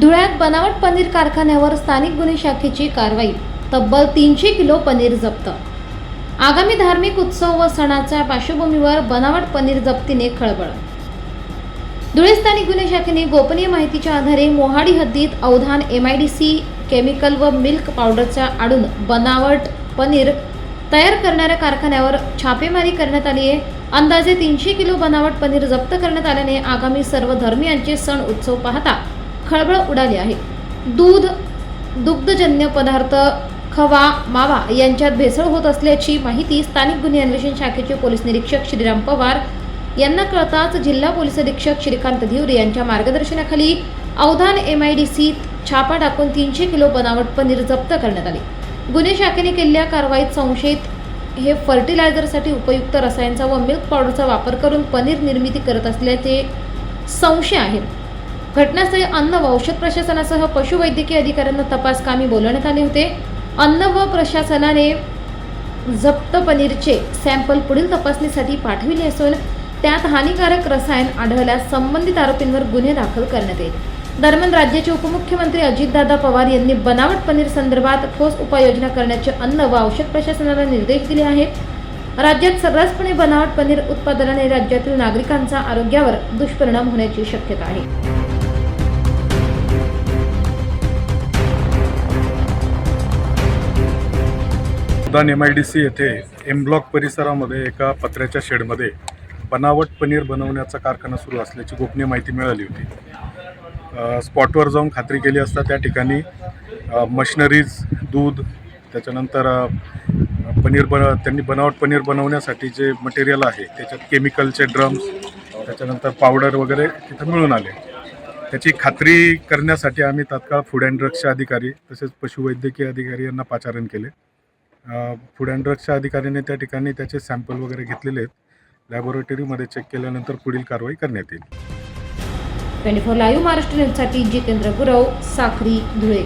धुळ्यात बनावट पनीर कारखान्यावर स्थानिक गुन्हे शाखेची कारवाई. तब्बल तीनशे किलो पनीर जप्त. आगामी धार्मिक उत्सव व सणाच्या पार्श्वभूमीवर बनावट पनीर जप्तीने खळबळ. धुळे स्थानिक गुन्हे शाखेने गोपनीय माहितीच्या आधारे मोहाडी हद्दीत Avdhan M I D C chemical व मिल्क पावडरच्या आडून बनावट पनीर तयार करणाऱ्या कारखान्यावर छापेमारी करण्यात आली आहे. अंदाजे तीनशे किलो बनावट पनीर जप्त करण्यात आल्याने आगामी सर्व धर्मियांचे सण उत्सव पाहता खळबळ उडाली आहे. दूध दुग्धजन्य पदार्थ खवा मावा यांच्यात भेसळ होत असल्याची माहिती स्थानिक गुन्हे अन्वेषण शाखेचे पोलीस निरीक्षक श्रीराम पवार यांना कळताच जिल्हा पोलीस अधीक्षक श्रीकांत धिवरे यांच्या मार्गदर्शनाखाली अवधान एम आय डी सीत छापा टाकून तीनशे किलो बनावट पनीर जप्त करण्यात आले. गुन्हे शाखेने केलेल्या कारवाईत संशयित हे फर्टिलायझरसाठी उपयुक्त रसायनचा व मिल्क पावडरचा वापर करून पनीर निर्मिती करत असल्याचे संशय आहे. घटनास्थळी अन्न व औषध प्रशासनासह पशुवैद्यकीय अधिकाऱ्यांना तपास कामी बोलवण्यात आले होते. अन्न व प्रशासनाने जप्त पनीरचे सॅम्पल पुढील तपासणीसाठी पाठविले असून त्यात हानिकारक रसायन आढळल्यास संबंधित आरोपींवर गुन्हे दाखल करण्यात येईल. दरम्यान राज्याचे उपमुख्यमंत्री अजितदादा पवार यांनी बनावट पनीर संदर्भात ठोस उपाययोजना करण्याचे अन्न व औषध प्रशासनाला निर्देश दिले आहेत. राज्यात सर्रासपणे बनावट पनीर उत्पादनाने राज्यातील नागरिकांचा आरोग्यावर दुष्परिणाम होण्याची शक्यता आहे. सुदान एम आय डी सी येथे एम ब्लॉक परिसरामध्ये एका पत्र्याच्या शेडमध्ये बनावट पनीर बनवण्याचा कारखाना सुरू असल्याची गोपनीय माहिती मिळाली होती. स्पॉटवर जाऊन खात्री केली असता त्या ठिकाणी मशनरीज मशिनरीज दूध त्याच्यानंतर पनीर बन त्यांनी बनावट पनीर बनवण्यासाठी जे मटेरियल आहे त्याच्यात केमिकलचे ड्रम्स त्याच्यानंतर पावडर वगैरे तिथं मिळून आले. त्याची खात्री करण्यासाठी आम्ही तात्काळ फूड अँड ड्रग्सचे अधिकारी तसेच पशुवैद्यकीय अधिकारी यांना पाचारण केले. फूड अँड ड्रग्सच्या अधिकाऱ्याने त्या ठिकाणी त्याचे सॅम्पल वगैरे घेतलेले आहेत. लॅबोरेटरीमध्ये चेक केल्यानंतर पुढील कारवाई करण्यात येईल. ट्वेंटी फोर लाईव्ह महाराष्ट्र न्यूजसाठी जितेंद्र गुरव साखरी धुळे.